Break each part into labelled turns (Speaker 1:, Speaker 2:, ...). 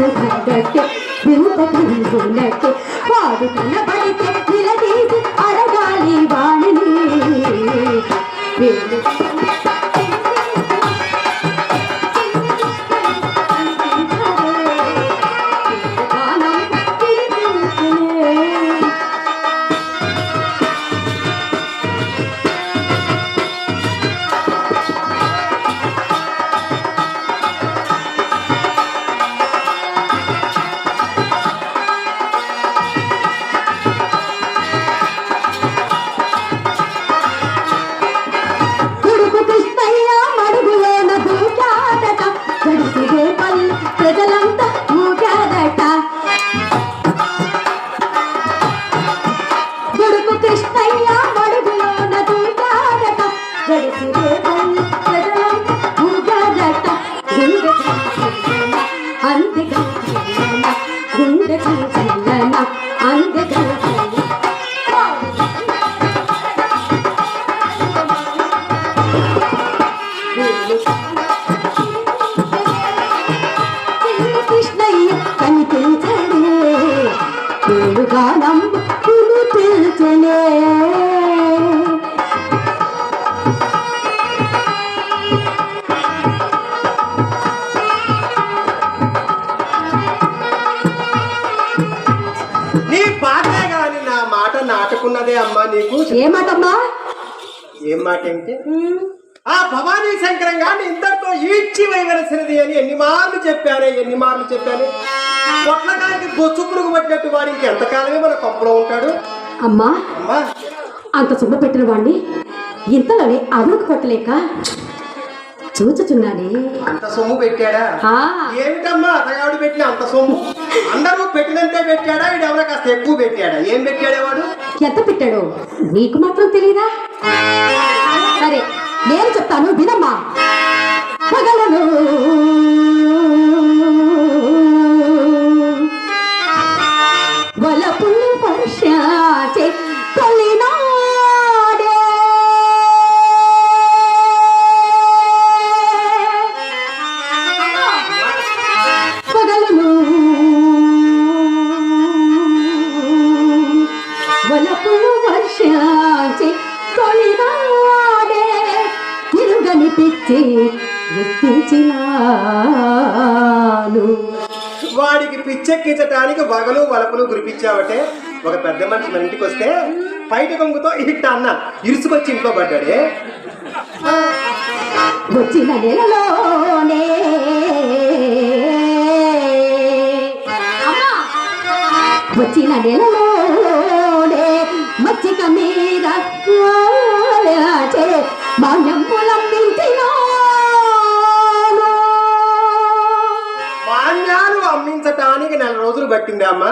Speaker 1: ಭಾಗಕ್ಕೆ ಭೂತ ಭೂಲಕ್ಕೆ ಹಾಡು ಕನ್ನ ಬಳಿಕೆ అమ్మా నీకు?
Speaker 2: ఏమాటమ్మా
Speaker 1: ఏం మాట ఏంటి ఆ భవానీ శంకరం గారిని ఇందరితో ఈడ్చి వేయవలసినది అని ఎన్ని మార్లు చెప్పానే ఎన్ని మార్లు చెప్పాను? పొట్లకాయకి బొచ్చు పురుగు పట్టినట్టు వాడు ఇంకెంతకాలమే మన కొంపలో ఉంటాడు?
Speaker 2: అమ్మా
Speaker 1: అమ్మా.
Speaker 2: అంత సొమ్ము పెట్టిన వాణ్ణి ఇంతలోనే అదులకు కొట్టలేక చూచుచున్నానే.
Speaker 1: అంత సొమ్ము పెట్టాడా?
Speaker 2: ఆ,
Speaker 1: ఏమిటమ్మా అతగాడు పెట్టిన అంత సొమ్ము? అందరూ పెట్టినంతే పెట్టాడా? వీడు ఎవరో కాస్త ఎక్కువ పెట్టాడా? ఏం పెట్టాడే వాడు?
Speaker 2: ఎంత పెట్టాడు? నీకు మాత్రం తెలియదా సరే నేను చెప్తాను వినమ్మా. పగలను
Speaker 1: కురిపించావటే ఒక పెద్ద మనిషి మన ఇంటికి వస్తే బయట కొంగుతో ఇట్ట అన్న ఇరుసుకొచ్చి ఇంట్లో పడ్డాడే?
Speaker 2: వచ్చిన నెలలోనే! వచ్చిన నెలలోనే మచ్చిక మీద వాలాచే మాన్యంపులందించినాను.
Speaker 1: మాన్యాలు అమ్మించటానికి నెల రోజులు పట్టింది అమ్మ.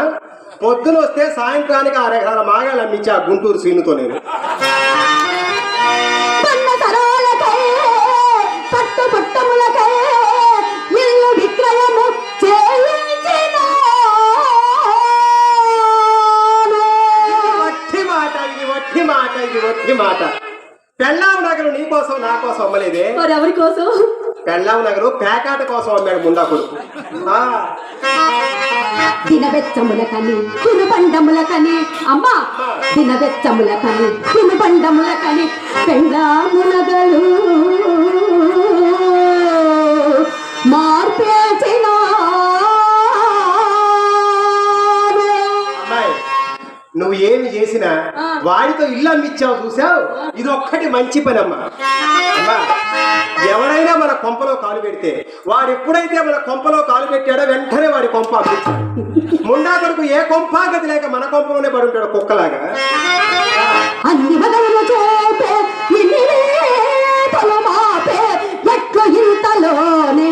Speaker 1: పొద్దున వస్తే సాయంత్రానికి అరగల మాగాలు అమ్మించి ఆ గుంటూరు సీనుతో నేను. మాట ఇది వట్టి మాట పెళ్ళాం నగరు నీ కోసం నా కోసం అమ్మలేదే?
Speaker 2: మరెవరి కోసం?
Speaker 1: పెళ్ళాం నగరు పేకాట కోసం అమ్మాడు ముండా కొడుకు. ఆ,
Speaker 2: దినబెచ్చముల కని తినుబండముల కని అమ్మా దినబెచ్చముల కని తినుబండముల కని పెండాములగలు మార్పేచిన
Speaker 1: నువ్వు ఏమి చేసినా వాడితో ఇల్లు అమ్మిచ్చావు చూసావు? ఇది ఒక్కటి మంచి పని అమ్మా ఎవరైనా మన కొంపలో కాలు పెడితే వాడు ఎప్పుడైతే మన కొంపలో కాలు పెట్టాడో వెంటనే వాడి కొంప అమ్మించాడు ముండా కొడుకు ఏ కొంప గది లేక మన కొంపలోనే పడి ఉంటాడు కుక్కలాగా.
Speaker 2: అన్ని చూపే ఇంతలోనే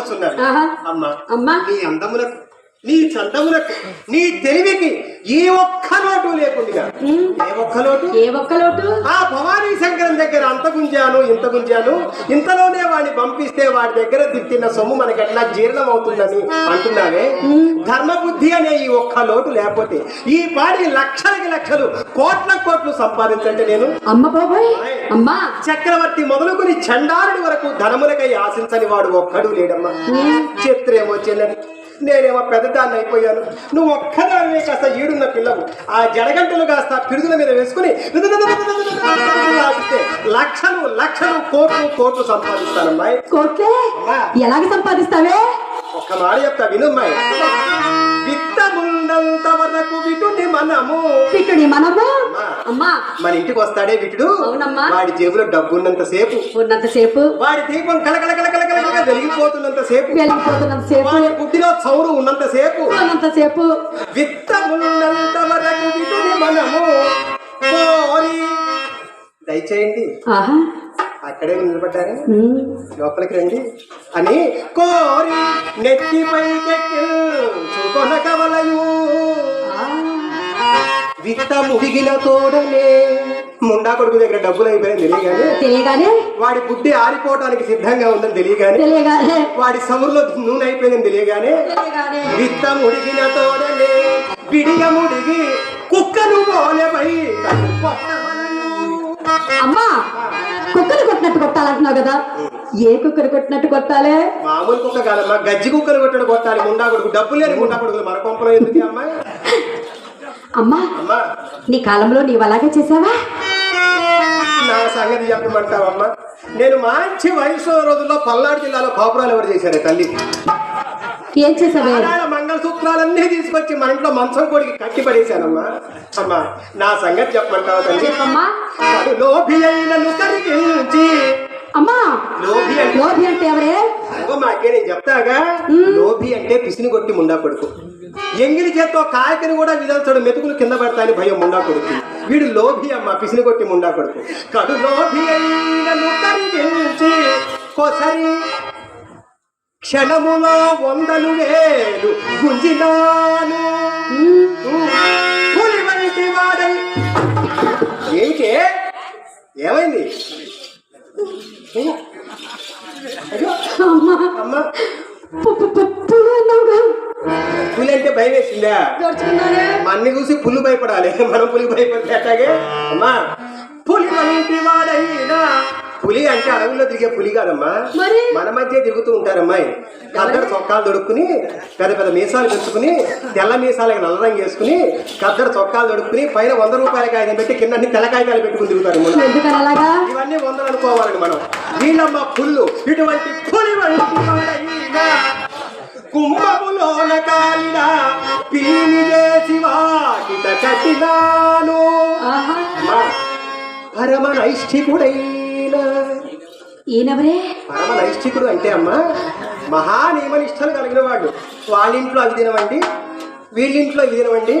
Speaker 1: నిన్ను చేర్చుచున్నారు
Speaker 2: ఆహా.
Speaker 1: అమ్మా
Speaker 2: అమ్మా
Speaker 1: నీ అందములకు నీ చందములకు నీ తెలివికి ఈ ఒక్క లోటు లేకుండా ఏ ఒక్క లోటు?
Speaker 2: ఏ ఒక్క లోటు?
Speaker 1: ఆ భవానీ శంకరం దగ్గర అంత గుంజాను ఇంత గుంజాను ఇంతలోనే వాడిని పంపిస్తే వాడి దగ్గర తిట్టిన సొమ్ము మనకి ఎట్లా జీర్ణం అవుతుందని అంటున్నావే ధర్మబుద్ధి అనే ఈ ఒక్క లోటు లేకపోతే ఈ పాడి లక్షలకి లక్షలు కోట్ల కోట్లు సంపాదించంటే నేను?
Speaker 2: అమ్మ బాబోయ్ అమ్మా.
Speaker 1: చక్రవర్తి మొదలుకొని చండారుడి వరకు ధనములకై ఆశించని వాడు ఒక్కడు లేడమ్మా. చిత్రేమో చెల్లని నేనేమో పెద్దదాన్ని అయిపోయాను. నువ్వు ఒక్కదానివే కాస్త ఈడున్న పిల్లవు. ఆ జడగంటలు కాస్త పిడుగుల మీద వేసుకుని లక్షలు లక్షలు కోట్లు కోట్లు సంపాదిస్తానమ్మాయి
Speaker 2: కోట్లే? ఎలాగ సంపాదిస్తావే?
Speaker 1: ఒక్క మాట చెప్తా వినుమ్మాయి విత్తమున్నంత వరకు విటుని మనము.
Speaker 2: పిట్టుని మనము? అమ్మా
Speaker 1: మన ఇంటికి వస్తాడే విటుడు.
Speaker 2: అవునమ్మా.
Speaker 1: వాడి జేబులో డబ్బు ఉన్నంత సేపు.
Speaker 2: ఉన్నంతసేపు.
Speaker 1: వాడి దీపం కలకల కలకల కలకల వెలిగిపోతున్నంత సేపు.
Speaker 2: వెళ్ళిపోతున్నంత సేపు
Speaker 1: వాడి బుద్ధిలో చౌరు ఉన్నంత సేపు
Speaker 2: ఉన్నంతసేపు.
Speaker 1: విత్తమున్నంత వరకు విటుని మనము కోరి. దయచేయండి.
Speaker 2: ఆహా.
Speaker 1: అక్కడే నిలబడ్డారే. లోపలికి రండి. అని కోరి నెత్తిపైకెక్కి కొనకవలయు
Speaker 2: ఆ.
Speaker 1: విత్త ముడిగిన తోడనే ముండా కొడుకు దగ్గర డబ్బులు అయిపోయాయని తెలియగానే.
Speaker 2: తెలియగానే?
Speaker 1: వాడి బుద్ధి ఆరిపోవడానికి సిద్ధంగా ఉందని తెలియగానే.
Speaker 2: తెలియగానే.
Speaker 1: వాడి సమురులో నూనె అయిపోయిందని తెలియగానే. విత్త ముడిగిన తోడనే విడిగ ముడిగి కుక్కను పోలేపై
Speaker 2: అమ్మా కుక్కలు కొట్టినట్టు కొట్టాలంటున్నావు కదా. ఏ కుక్కలు కొట్టినట్టు కొట్టాలే?
Speaker 1: మామూలు కుక్క కాదమ్మా గజ్జి కుక్కలు కొట్టడు కొట్టాలి. ముండా కొడుకు డబ్బులు లేని ముండా కొడుకులు మన కొంపలో ఎందుకు అమ్మాయి?
Speaker 2: అమ్మా నీ కాలంలో నీవు అలాగే చేసావా
Speaker 1: నా సంగతి చెప్పమంటావమ్మా. నేను మంచి వయసు రోజుల్లో పల్నాడు జిల్లాలో కాపురాలు ఎవరు చేశారు తల్లి?
Speaker 2: ఏం చేసావే
Speaker 1: మంగళసూత్రాలన్నీ తీసుకొచ్చి మన ఇంట్లో మంచం కొడికి కట్టి పడేశానమ్మా. అమ్మా నా సంగతి చెప్పమంటావా తల్లి?
Speaker 2: చెప్పమ్మా
Speaker 1: లోభి అయినను కరిగించి
Speaker 2: అమ్మా
Speaker 1: లోభి అంటే
Speaker 2: ఎవరే?
Speaker 1: మాకే నేను చెప్తాగా. లోభి అంటే పిసిని కొట్టి ముండా కొడుకు. ఎంగిలి చేత్తో కాయకని కూడా విదల్చడు మెతుకులు కింద పడతాని భయం ముండా కొడుకు. వీడు లోభి అమ్మ పిసిని కొట్టి ముండా కొడుకు. కడు లోభి కొసరి క్షణములో వందలు వేలు గుంజినాను. ఏంటి? ఏమైంది?
Speaker 2: పులి
Speaker 1: అంటే భయం వేసిందా?
Speaker 2: దోచుకున్నారే
Speaker 1: మన్ని చూసి పుల్లు భయపడాలి. మనం పులి భయపడితే అట్లాగే అమ్మా. పులి వంటి వాడైనా పులి అంటే అడవుల్లో తిరిగే పులి కాదమ్మా.
Speaker 2: మరి?
Speaker 1: మన మధ్య తిరుగుతూ ఉంటారమ్మాయి కద్దరు చొక్కాలు దొడుక్కుని పెద్ద పెద్ద మీసాలు పెంచుకుని తెల్ల మీసాలకి నల్ల రంగు వేసుకుని కద్దరు చొక్కాలు దొడుక్కుని పైన వంద రూపాయల కాగితం పెట్టి కింద అన్ని తెల్ల కాగితాలు పెట్టుకుని తిరుగుతారు ఇవన్నీ వందలు అనుకోవాలండి మనం. వీళ్ళమ్మ పుల్లు ఇటువంటి పులి కుంభములోన కాలిన పిల్లిని చేసి కట్టినాను. పరమ నైష్ఠికుడైన
Speaker 2: ఈయనెవరే?
Speaker 1: పరమ నైష్ఠికుడు అంటే అమ్మా మహా నియమనిష్టలు కలిగిన వాడు వాళ్ళింట్లో అవి తినవండి వీళ్ళింట్లో ఇవి తినవండి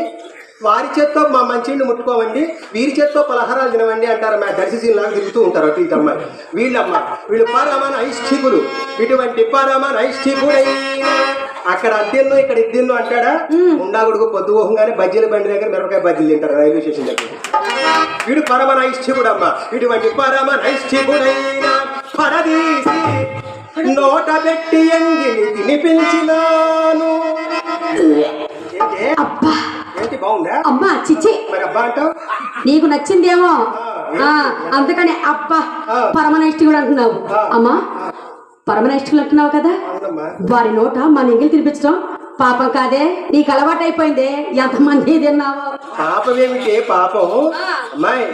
Speaker 1: వారి చేత్తో మా మంచిని ముట్టుకోవండి వీరి చేత్తో పలహారాలు తినవండి అంటారు. మా దర్శిసీన్ లాగా తిరుగుతూ ఉంటారు అటు ఇటు అమ్మాయి వీళ్ళమ్మ వీళ్ళు పరమ నైష్ఠికులు ఇటువంటి పరమ నైష్ఠికుడైన అక్కడ అద్దెన్నో ఇక్కడ ఇద్దెన్నో అంటాడా? ఉండాగుడుకు పొద్దు ఊహంగానే బజ్జీల బండి దగ్గర మిరపకాయ బజ్జీలు తింటారు రైల్వే స్టేషన్ దగ్గర. వీడు పరమ నైష్ఠికుడమ్మ. ఇటువంటి పరమ నైష్ఠికుడైన పరదీసి నోట పెట్టి ఎంగిలి తినిపించినాను ఏంటి?
Speaker 2: అబ్బా.
Speaker 1: బాగుందా?
Speaker 2: అమ్మా చిచ్చి.
Speaker 1: మరి అబ్బా అంటావు?
Speaker 2: నీకు నచ్చిందేమో. అందుకని అబ్బా పరమనైష్ఠికుడు అంటున్నావు. అమ్మా పరమనైష్ఠికులు అంటున్నావు కదా? వారి నోట మా నింగిలు తినిపించడం పాపం కాదే? నీకు అలవాటు అయిపోయింది ఎంతమంది తిన్నావో?
Speaker 1: పాపం. అమ్మాయి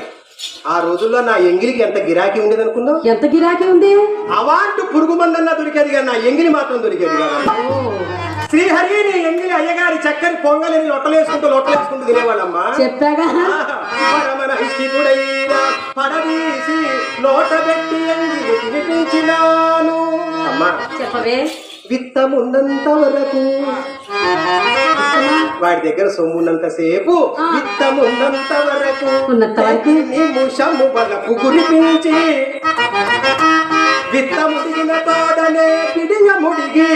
Speaker 1: ఆ రోజుల్లో నా ఎంగిలికి ఎంత గిరాకీ ఉండేది అనుకున్నావు
Speaker 2: ఎంత గిరాకీ ఉంది?
Speaker 1: అవాంటు పురుగు మందన్నా దొరికేది కానీ నా ఎంగిలి మాత్రం దొరికేది కాదు. శ్రీహరి నీ ఎంగిలి అయ్యగారి చక్కని పొంగలిని లొట్టలేసుకుంటూ లొట్టలేసుకుంటూ తినేవాళ్ళమ్మా.
Speaker 2: చెప్పాగా?
Speaker 1: పరమన హిష్టికుడైన పడదీసి లోట పెట్టి ఎంగిలి తినిపించినాను. అమ్మా
Speaker 2: చెప్పవే.
Speaker 1: విత్తమున్నంత వరకు వాడి దగ్గర సొమ్మున్నంత సేపు విత్తమున్నంత వరకు
Speaker 2: ఉన్నంత వరకు.
Speaker 1: నిముషము బలపు కురిపించి విత్తముడిగిన తోడనే పిడియ ముడిగి.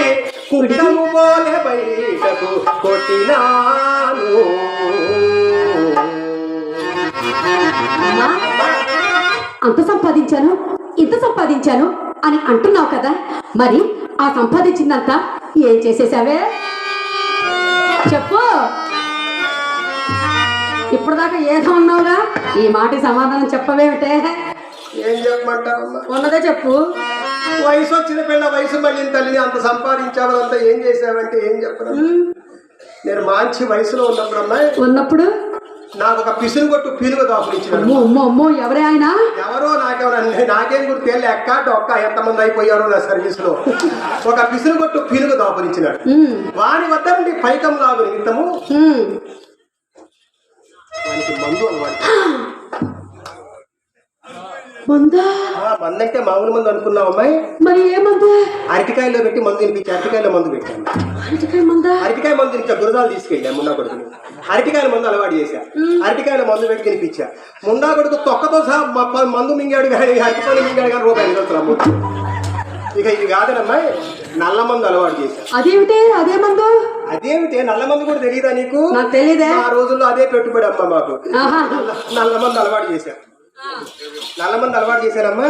Speaker 1: కుడికము పోలే బయటకు కొట్టినాను.
Speaker 2: అంత సంపాదించాను ఇంత సంపాదించాను అని అంటున్నావు కదా. మరి ఆ సంపాదించిందంతా ఏం చేసేసావే? చెప్పు. ఇప్పటిదాకా ఏదో ఉన్నావుగా? ఈ మాట సమాధానం చెప్పవేమిటే?
Speaker 1: ఏం చెప్పమంటావమ్మా?
Speaker 2: ఉన్నదే చెప్పు.
Speaker 1: వయసు వచ్చిన పిల్ల వయసు మళ్ళీ తల్లిని అంత సంపాదించావు అంత ఏం చేసావంటే ఏం చెప్పడం నేను మంచి వయసులో ఉన్నప్పుడు అమ్మాయి
Speaker 2: ఉన్నప్పుడు?
Speaker 1: నాకు ఒక పిసులు కొట్టు పీలుగు
Speaker 2: అమ్మో అమ్మో ఎవరే ఆయన?
Speaker 1: ఎవరో నాకెవరన్నా నాకేం గుర్తు ఎక్క డొక్క ఎంతమంది అయిపోయారో నా సర్వీస్లో ఒక పిసులు కొట్టు పీలుగు దాపులిచ్చినాడు
Speaker 2: ఉమ్,
Speaker 1: వాని వద్ద నుండి పైకం లాగు నిమిత్తము. వానికి మందు
Speaker 2: మందా?
Speaker 1: మందంటే మామూలు మందు అనుకున్నావు అమ్మాయి.
Speaker 2: మరి ఏ మందు?
Speaker 1: అరటికాయలో పెట్టి మందు తినిపించి అరటికాయలో మందు పెట్టాను.
Speaker 2: అరటికాయ మందా?
Speaker 1: అరటికాయ మందు తినిపించా గురజాలు తీసుకెళ్ళా మున్నా కొడుకుని. అరటికాయల మందు అలవాటు చేశా. అరటికాయల మందు పెట్టి తినిపించా. మున్నా కొడుకు తొక్కతో సహా మందు మింగాడు కానీ అరటికాయలు మింగాడు కానీ రూపాయలు అమ్మ ఇక ఇది కాదనమ్మా నల్ల మందు అలవాటు చేశా.
Speaker 2: అదేమిటి? అదే మందు?
Speaker 1: అదేమిటి? నల్ల మందు కూడా తెలియదా నీకు?
Speaker 2: నాకు తెలీదే.
Speaker 1: ఆ రోజుల్లో అదే పెట్టుబడి అమ్మ మాకు. నల్ల మందు అలవాటు చేశా. నల్ల మందు అలవాటు చేశానమ్మా.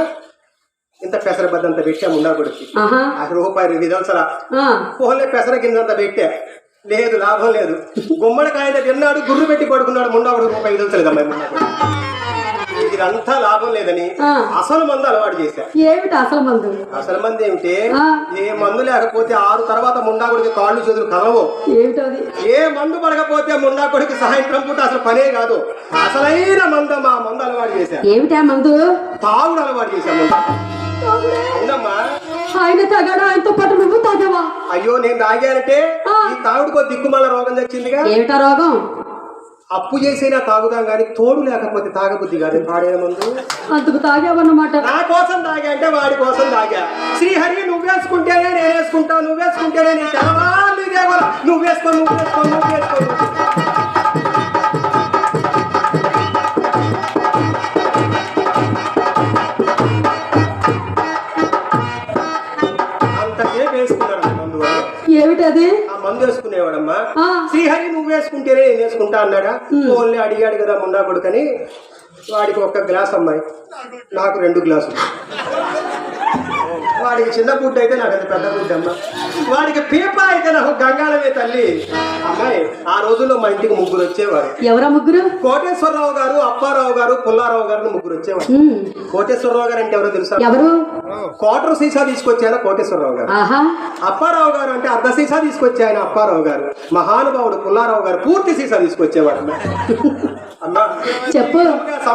Speaker 1: ఇంత పెసరబద్దంత పెట్టా కొడుకు
Speaker 2: ఆహా.
Speaker 1: ఆ రూపాయలు విదల్సలా
Speaker 2: ఆ,
Speaker 1: పోలే పెసర కిందంత పెట్టా. లేదు లాభం లేదు. గుమ్మడికాయ తిన్నాడు గుర్రు పెట్టి పడుకున్నాడు ముండాకుడు రూపాయి విదల్చలేదు అమ్మాయి ముండాకుడు ఇదంతా లాభం లేదని. అసలు మందు అలవాటు చేశా.
Speaker 2: ఏమిటి అసలు మందు?
Speaker 1: అసలు మంది ఏమిటి. ఏ మందు లేకపోతే ఆరు తర్వాత ముండాకుడికి కాళ్ళు చేతులు కలవు.
Speaker 2: ఏమిటో అది?
Speaker 1: ఏ మందు పడకపోతే ముండాకుడికి సాయంత్రం పూట అసలు పనే కాదు. అసలైన మంద మా మందు అలవాటు చేశా.
Speaker 2: ఏమిటా మందు?
Speaker 1: తాగుడు అలవాటు చేశా ముందు. అవునమ్మా.
Speaker 2: ఆయన తగాడు? ఆయనతో పాటు నువ్వు తాగావా?
Speaker 1: అయ్యో నేను తాగానంటే. ఈ తాగుడుకో దిక్కుమాల రోగం తెచ్చిందిగా.
Speaker 2: ఏమిటా రోగం?
Speaker 1: అప్పు చేసైనా తాగుదాం కానీ తోడు లేకపోతే తాగబుద్ధి కాదు. పాడే ముందు.
Speaker 2: అందుకు తాగావన్నమాట.
Speaker 1: నా కోసం తాగా అంటే వాడి కోసం తాగా. శ్రీహరి నువ్వేసుకుంటేనే నేను వేసుకుంటా నువ్వేసుకుంటేనే నీ గోల. నువ్వేసుకో నువ్వేసుకో నువ్వేసుకో.
Speaker 2: ఏమిటది?
Speaker 1: మందు వేసుకునేవాడమ్మా. శ్రీహరి నువ్వు వేసుకుంటేనే నేను వేసుకుంటా అన్నాడా ఓన్లీ అడిగాడు కదా ముండా కొడుకని వాడికి ఒక్క గ్లాస్ అమ్మాయి. నాకు రెండు గ్లాసులు. వాడికి చిన్న గుడ్డ అయితే నాకు అది పెద్ద గుడ్డ అమ్మ. వాడికి పీప అయితే నాకు గంగాళమే తల్లి. అమ్మాయి ఆ రోజుల్లో మా ఇంటికి ముగ్గురు వచ్చేవారు.
Speaker 2: ఎవరా ముగ్గురు?
Speaker 1: కోటేశ్వరరావు గారు అప్పారావు గారు పుల్లారావు గారు ముగ్గురు వచ్చేవారు. కోటేశ్వరరావు గారు అంటే ఎవరో తెలుసా?
Speaker 2: ఎవరు?
Speaker 1: క్వార్టర్ సీసా తీసుకొచ్చారా కోటేశ్వరరావు గారు. అప్పారావు గారు అంటే అర్ధ సీసా తీసుకొచ్చే ఆయన అప్పారావు గారు. మహానుభావుడు పుల్లారావు గారు పూర్తి సీసా తీసుకొచ్చేవాడు అమ్మా. అమ్మా.
Speaker 2: చెప్పు.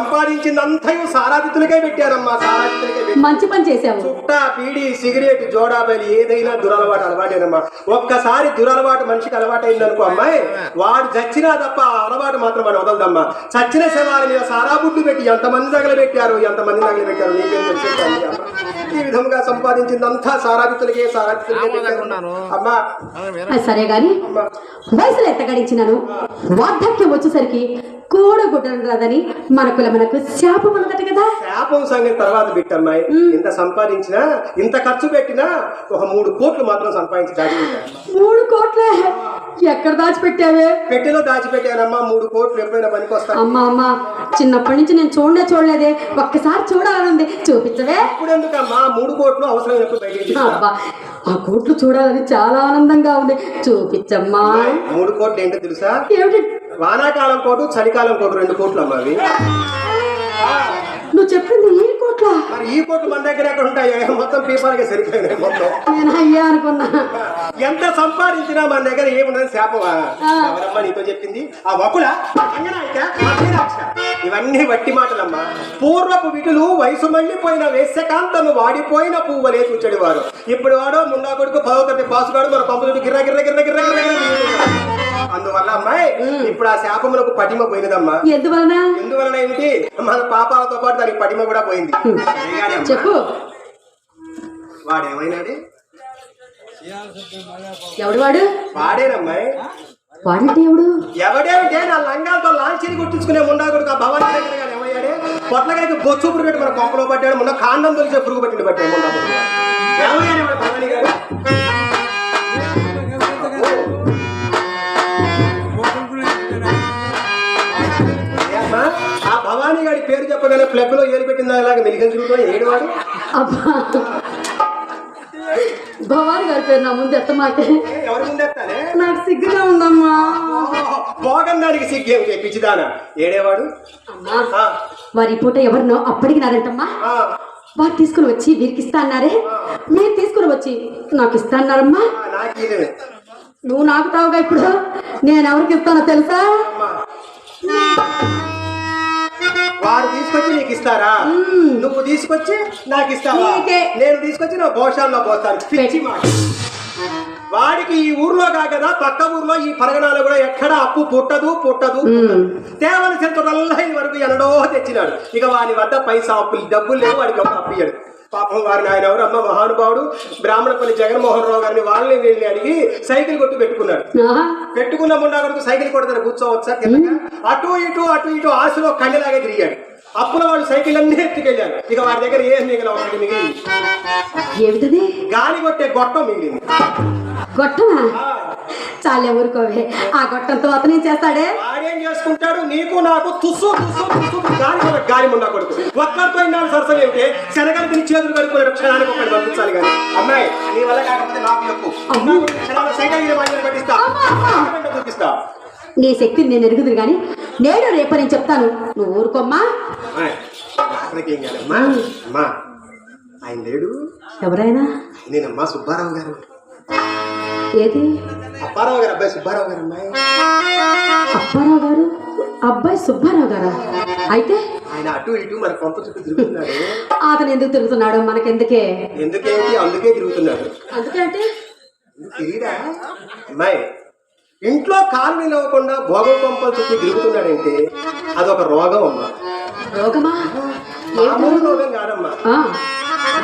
Speaker 1: సంపాదించిందంతయు సారాదితులకే పెట్టారమ్మా సారాదితులకే పెట్టి
Speaker 2: మంచి పని చేసావు
Speaker 1: చుట్ట బీడి సిగరెట్ జోడాబలి ఏదైనా దురలవాటు అలవాటేనమ్మా. ఒక్కసారి దురలవాటు మనిషికి అలవాటు అయిందనుకో అమ్మాయి వాడు చచ్చినా తప్ప ఆ అలవాటు మాత్రం వాడు వదలదమ్మా. చచ్చిన శవాల మీద సారా బుడ్లు పెట్టి ఎంతమంది తగలబెట్టారు ఎంతమంది తగలబెట్టారు నీకేం తెలిసి తల్లి అమ్మ. ఈ విధంగా సంపాదించిందంతా సారాదితులకే సారాదితులకే పెట్టారు. అమ్మా.
Speaker 2: సరే గాని
Speaker 1: అమ్మా.
Speaker 2: వయసులో ఎంత గడించినాను వార్ధక్యం వచ్చేసరికి కూడగుడ్డను రాదని మన కులమునకు శాపం ఉన్నదట కదా.
Speaker 1: శాపం సంగతి తర్వాత బిట్టమ్మాయి. ఇంత సంపాదించినా ఇంత ఖర్చు పెట్టినా ఒక మూడు కోట్లు మాత్రం సంపాదించి
Speaker 2: మూడు కోట్లే? ఎక్కడ దాచిపెట్టావే?
Speaker 1: పెట్టెలో దాచిపెట్టానమ్మా మూడు కోట్లు ఎప్పుడైనా పనికొస్తా
Speaker 2: అమ్మా అమ్మా చిన్నప్పటి నుంచి నేను చూడలే చూడలేదే. ఒక్కసారి చూడాలనుంది చూపించవే.
Speaker 1: ఇప్పుడు ఎందుకమ్మా మూడు కోట్లు అవసరం.
Speaker 2: అబ్బా ఆ కోట్లు చూడాలని చాలా ఆనందంగా ఉంది. చూపించమ్మా.
Speaker 1: మూడు కోట్లు ఏంటో తెలుసా?
Speaker 2: ఏమిటి?
Speaker 1: వానాకాలం కోటు చలికాలం కోటు రెండు కోట్లు అమ్మా అవి
Speaker 2: నువ్వు చెప్పింది ఈ కోట్ల
Speaker 1: మరి ఈ కోట్లు మన దగ్గర ఎక్కడ ఉంటాయి మొత్తం పీపాలకే సరిపోయినాయి మొత్తం
Speaker 2: నేను అయ్యా అనుకున్నా
Speaker 1: ఎంత సంపాదించినా మన దగ్గర ఏమున్నది శాపమా. ఎవరమ్మా నీతో చెప్పింది ఆ వకుల. ఇవన్నీ వట్టి మాటలమ్మా పూర్వపు విటులు వయసు మళ్ళీపోయిన వేశ్యకాంతను వాడిపోయిన పువ్వులే చూచడి వారు ఇప్పుడు వాడో ముండా కొడుకు పదో తరగతి పాసుగాడు మన పంపులు గిర్ర గిర్ర గిర్ర గిర్ర గిర్ర. అందువల్ల అమ్మాయి ఇప్పుడు ఆ శాపములకు పటిమ పోయినదమ్మా.
Speaker 2: ఎందువలన?
Speaker 1: ఎందువలన ఏమిటి? మన పాపాలతో పాటు దానికి పటిమ కూడా పోయింది.
Speaker 2: చెప్పు.
Speaker 1: వాడేమైనాడే?
Speaker 2: ఎవడు వాడు?
Speaker 1: వాడేనమ్మాయి.
Speaker 2: వాడంటే ఎవడు
Speaker 1: ఎవడేమిటే? నా లంగాలతో లాంచీని కుట్టించుకునే ముండా కొడుకు ఆ భవానీ దగ్గర కానీ ఏమయ్యాడే? పొట్లకాయకి బొచ్చు పురుగు పెట్టి మన కొంపలో పట్టాడు మొన్న కాండం తొలిచే పురుగు పట్టింది పట్టాడు మొన్న ఏమయ్యాడే భవానీ గారు? గారి పేరు చెప్పగానే ప్లగ్లో ఏలు పెట్టిందా ఇలాగ తిరుగుతున్నా ఏడు వాడు.
Speaker 2: అబ్బా. భవాని గారి పేరు నా ముందు ఎత్త మాటే
Speaker 1: ఏ, ఎవరి ముందెత్తానే
Speaker 2: నాకు సిగ్గుగా ఉందమ్మా.
Speaker 1: భోగం దానికి సిగ్గేం పిచ్చిదానా ఏడేవాడు
Speaker 2: అమ్మా వారి పూట ఎవరినో అప్పడిగినారంటమ్మా. వారు తీసుకుని వచ్చి వీరికి ఇస్తా అన్నారే మీరు తీసుకుని వచ్చి నాకు ఇస్తా అన్నారమ్మా నువ్వు నాకు తావుగా ఇప్పుడు. నేను ఎవరికి ఇస్తానో తెలుసా.
Speaker 1: వారు తీసుకొచ్చి నీకు ఇస్తారా? నువ్వు తీసుకొచ్చి నాకు ఇస్తావా?
Speaker 2: నీకే.
Speaker 1: నేను తీసుకొచ్చి నా భోషాల్లో పోతాను పిచ్చి మాట. వాడికి ఈ ఊర్లో కాకదా పక్క ఊర్లో ఈ పరగణాలు కూడా ఎక్కడ అప్పు పుట్టదు పుట్టదు
Speaker 2: మ్మ్.
Speaker 1: తేవలసినంతల్లా ఇది వరకు ఎనడో తెచ్చినాడు. ఇక వాని వద్ద పైసా అప్పులు డబ్బులు లేవు వాడికి ఒక అప్పు ఇయ్యడు. పాపం వారిని ఆయన ఎవరు? అమ్మ మహానుభావుడు. బ్రాహ్మణపల్లి జగన్మోహన్ రావు గారిని వాళ్ళని వెళ్ళి అడిగి సైకిల్ కొట్టు పెట్టుకున్నాడు. పెట్టుకున్న ముండా కొడుకు సైకిల్ కొడతారు కూర్చోవచ్చా అటు ఇటు అటు ఇటు ఆశలో కండలాగే తిరిగాడు. అప్పుల వాళ్ళు సైకిల్ అన్ని ఎత్తుకెళ్ళారు. ఇక వాడి దగ్గర ఏం మిగిలిన ఒకటి మిగిలింది? గాలి కొట్టే గొట్టం మిగిలింది.
Speaker 2: గొట్టమా? చాలే ఊరుకోవే. ఆ గొట్టంతో అతనేం చేస్తాడే.
Speaker 1: వాడేం చేసుకుంటాడు? నీకు నాకు తుస్సు తుస్సు తుస్సు గాలి గాలి ముండా కొడుకు. ఒక్కరితో ఇన్నాళ్ళు సరసం ఏమిటి శనగలు తిని చేతులు కడుక్కునే క్షణానికి ఒకటి పంపించాలి కానీ. అమ్మాయి నీ వల్ల కాకపోతే నాకు చెప్పు. పట్టిస్తా.
Speaker 2: నీ శక్తిని నేను ఎరుగుదురు గాని నేను రేపు నేను చెప్తాను. నువ్వు ఊరుకోమ్మా.
Speaker 1: ఆయన లేడు.
Speaker 2: ఎవరైనా?
Speaker 1: నేనమ్మా సుబ్బారావు గారు.
Speaker 2: ఏది?
Speaker 1: అప్పారావు గారు అబ్బాయి సుబ్బారావు గారు అమ్మాయి.
Speaker 2: అప్పారావు గారు? అబ్బాయి సుబ్బారావు గారా? అయితే
Speaker 1: ఆయన అటు ఇటు మన కొంప చుట్టూ తిరుగుతున్నాడు.
Speaker 2: అతను ఎందుకు తిరుగుతున్నాడు? మనకెందుకే?
Speaker 1: ఎందుకేంటి అందుకే తిరుగుతున్నాడు.
Speaker 2: అందుకంటే
Speaker 1: తెలియదా అమ్మాయి ఇంట్లో కాలు నిలవకుండా భోగం పంపల చుట్టూ తిరుగుతున్నాడంటే అదొక రోగం అమ్మా.
Speaker 2: రోగమా?
Speaker 1: మామూలు రోగం కాదమ్మా.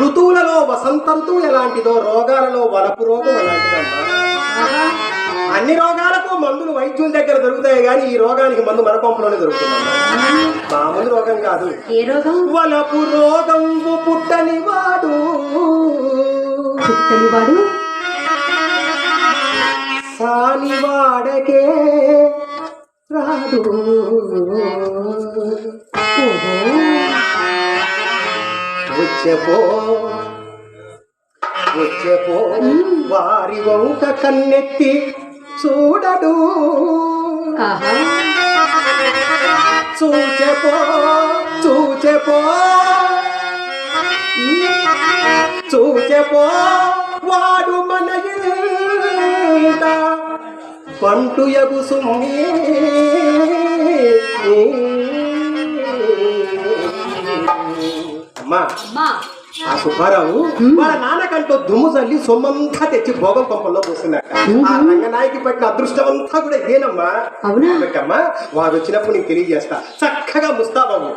Speaker 1: ఋతువులలో వసంత ఋతువు ఎలాంటిదో రోగాలలో వలపు రోగం ఎలాంటిదమ్మా. అన్ని రోగాలకు మందులు వైద్యుల దగ్గర దొరుకుతాయి కానీ ఈ రోగానికి మందు మన కొంపలోనే దొరుకుతుందమ్మా మామూలు రోగం కాదు.
Speaker 2: ఏ రోగం?
Speaker 1: వలపు రోగం పుట్టని వాడు.
Speaker 2: పుట్టని వాడు?
Speaker 1: సాని వాడకే రాదు. వచ్చేపో వచ్చేపో వారి వంక కన్నెత్తి చూడడు. చూచెపో చూచెపో. చూచెపో వాడు మన పంటు ఎగు సుమ్మి అమ్మా
Speaker 2: అమ్మా.
Speaker 1: ఆ సుబ్బారావు వాళ్ళ నాన్నకంటూ దుమ్ము చల్లి సొమ్మంతా తెచ్చి భోగం పంపంలో పోస్తున్నాడు ఆ రంగనాయకి పట్టిన అదృష్టం అంతా కూడా ఇదేనమ్మా.
Speaker 2: అవునా?
Speaker 1: వాడు వచ్చినప్పుడు నీకు తెలియజేస్తా. చక్కగా ముస్తాబాబు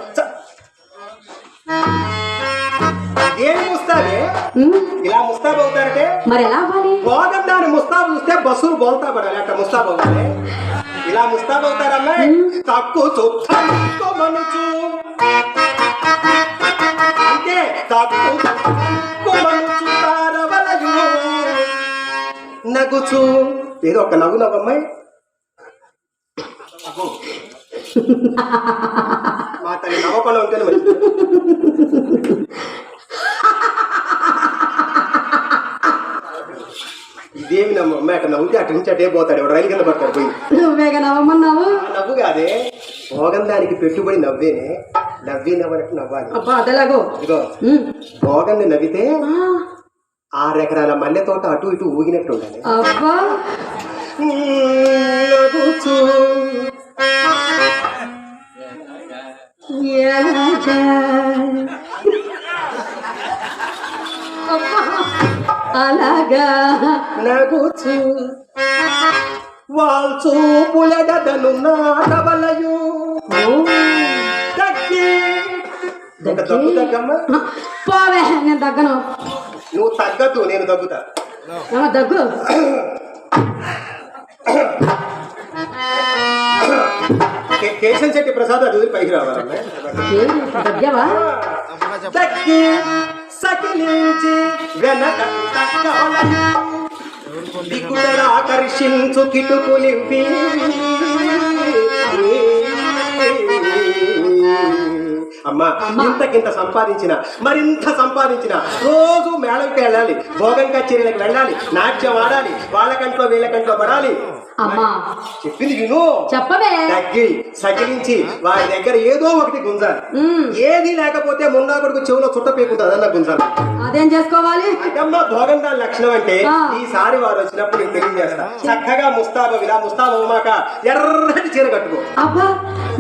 Speaker 1: ఏం ముస్తాబే? ఇలా ముస్తాబు అవుతారంటే
Speaker 2: మరి ఎలా అవ్వాలి?
Speaker 1: భోగం దాని ముస్తాబు చూస్తే బస్సులు బోల్తా పడాలి అట్ట ముస్తాబు అవుతారే ఇలా ముస్తాబు అవుతారమ్మా తక్కువ తక్కువ మనుచు తారవలయు నగుచు. ఏదో ఒక నవ్వు నవ్వమ్మాయి. మా తల్లి నవ్వకుండా ఉంటేనే ఇదేమి నమ్మ అమ్మాయి అక్కడ నవ్వుతే అటు నుంచి అటే పోతాడు. ఎవడు రైలు కింద పడతాడు పోయి.
Speaker 2: నువ్వేగా నవ్వమన్నావు?
Speaker 1: ఆ నవ్వు కాదే. భోగం దానికి పెట్టుబడి నవ్వేనే. నవ్వి నవ్వనట్టు నవ్వాలి.
Speaker 2: అబ్బా అదేలాగో.
Speaker 1: ఇదిగో
Speaker 2: ఉమ్,
Speaker 1: భోగంని నవ్వితే
Speaker 2: ఆ,
Speaker 1: ఆరెకరాల మల్లె తోట అటు ఇటు ఊగినట్టు ఉండాలి.
Speaker 2: అబ్బా.
Speaker 1: నవ్వుచూ.
Speaker 2: ఎలాగా? అబ్బా, అలాగా.
Speaker 1: నగుచు వాల్చూపులడదను నాటవలయు తగ్గి దగ్గు తగ్గమ్మా
Speaker 2: పోవే నేను దగ్గను
Speaker 1: నువ్వు తగ్గద్దు నేను తగ్గుతా.
Speaker 2: దగ్గు
Speaker 1: కేశం శెట్టి ప్రసాద్ అది పైకి
Speaker 2: ఏమి దగ్గవా
Speaker 1: తగ్గి సకిలించి వెనక తగ్గవలయు ఆకర్షించు కిటుకులివి అమ్మా
Speaker 2: అమ్మా.
Speaker 1: ఇంతకింత సంపాదించిన మరింత సంపాదించిన రోజు మేళంకి వెళ్ళాలి భోగం కచేరీలకు వెళ్ళాలి నాట్యం ఆడాలి వాళ్ళకంట్లో వీళ్ళకంట్లో పడాలి
Speaker 2: అమ్మా
Speaker 1: చెప్పింది విను.
Speaker 2: చెప్పవే.
Speaker 1: తగ్గి సకిలించి వారి దగ్గర ఏదో ఒకటి గుంజాలి. ఏది లేకపోతే ముండా కొడుకు చెవులో చుట్ట పీకుంటుంది అదన్న గుంజాలి.
Speaker 2: అదేం చేసుకోవాలి?
Speaker 1: అదమ్మ భోగం దాని లక్షణం అంటే. ఈసారి వారు వచ్చినప్పుడు నేను తెలియజేస్తా. చక్కగా ముస్తాబు ఇలా ముస్తాబు అవ్వమాక ఎర్రటి చీర కట్టుకో.
Speaker 2: అబ్బా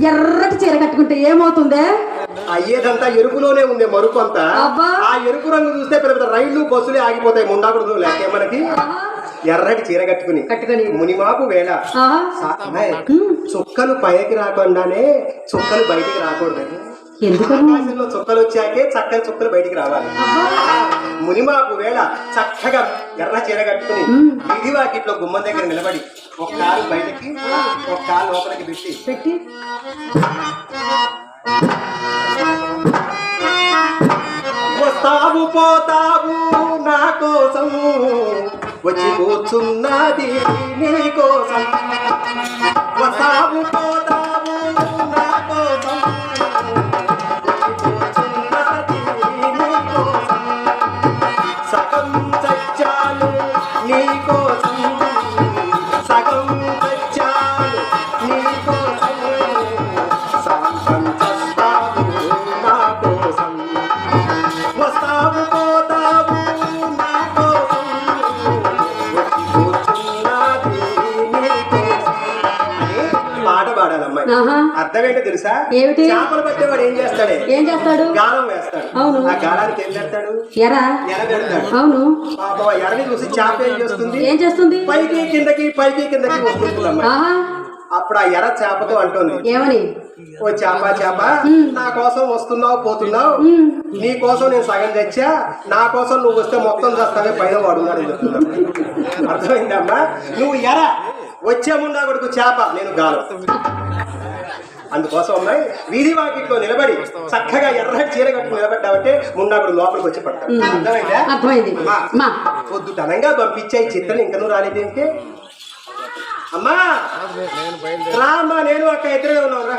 Speaker 2: ఎర్రటి చీర కట్టుకుంటే ఏమవుతుందే?
Speaker 1: అయ్యేదంతా ఎరుపులోనే ఉంది మరుపు అంతా
Speaker 2: అబ్బా.
Speaker 1: ఆ ఎరుపు రంగు చూస్తే పెద్ద పెద్ద రైళ్ళు బస్సులే ఆగిపోతాయి ముండాకుడు లేకే మనకి. ఎర్రటి చీర కట్టుకుని.
Speaker 2: కట్టుకొని.
Speaker 1: మునిమాపు వేళ. చుక్కలు పైకి రాకుండానే చుక్కలు బయటికి రాకూడదు.
Speaker 2: ఎందుకను?
Speaker 1: ఆకాశంలో చుక్కలు వచ్చాకే చక్కని చుక్కలు బయటికి రావాలి. మునిమాపు వేళ చక్కగా ఎర్ర చీర కట్టుకుని. ఇది వాకిట్లో గుమ్మం దగ్గర నిలబడి ఒక కాలు బయటకి ఒక కాలు లోపలికి పెట్టి.
Speaker 2: పెట్టి.
Speaker 1: వస్తావు పోతావు నా కోసం. వచ్చి కూర్చున్నది నీ కోసం. వస్తావు పోతావు నా కోసం. వచ్చి కూర్చున్నది నీ కోసం. పాట పాడాలమ్మాయి
Speaker 2: ఆహా.
Speaker 1: అర్థం ఏంటో తెలుసా?
Speaker 2: ఏమిటి?
Speaker 1: చేపలు పట్టేవాడు ఏం చేస్తాడే?
Speaker 2: ఏం చేస్తాడు?
Speaker 1: గాలం వేస్తాడు.
Speaker 2: అవును.
Speaker 1: ఆ గాలానికి ఏం పెడతాడు
Speaker 2: ఎరా.
Speaker 1: ఎర పెడతాడు.
Speaker 2: అవును.
Speaker 1: పాపం ఆ ఎరని చూసి చేప ఏం చేస్తుంది?
Speaker 2: ఏం చేస్తుంది?
Speaker 1: పైకి కిందకి పైకి కిందకి వస్తుందమ్మా
Speaker 2: ఆహా.
Speaker 1: అప్పుడు ఆ ఎర చేపతో అంటుంది.
Speaker 2: ఏమని?
Speaker 1: ఓ చేప చేప నా కోసం వస్తున్నావు పోతున్నావు? నీ కోసం నేను సగం తెచ్చా? నా కోసం నువ్వు వస్తే మొత్తం చేస్తావే పైన వాడున్నాడు అర్థమైందమ్మా నువ్వు ఎర. వచ్చే ముండా కొడుకు చేప నేను గాలం. అందుకోసం అమ్మాయి వీధి వాకిట్లో నిలబడి చక్కగా ఎర్రటి చీర కట్టుకు నిలబడ్డావంటే ముండాకుడు లోపలికి వచ్చి పడతాడు. అర్థమైందా? పొద్దుటనంగా పంపించాయి చిత్రం ఇంకా నువ్వు రాలేదేంటే అమ్మా రా అమ్మా! నేను అక్క ఎదురుగా ఉన్నావు రా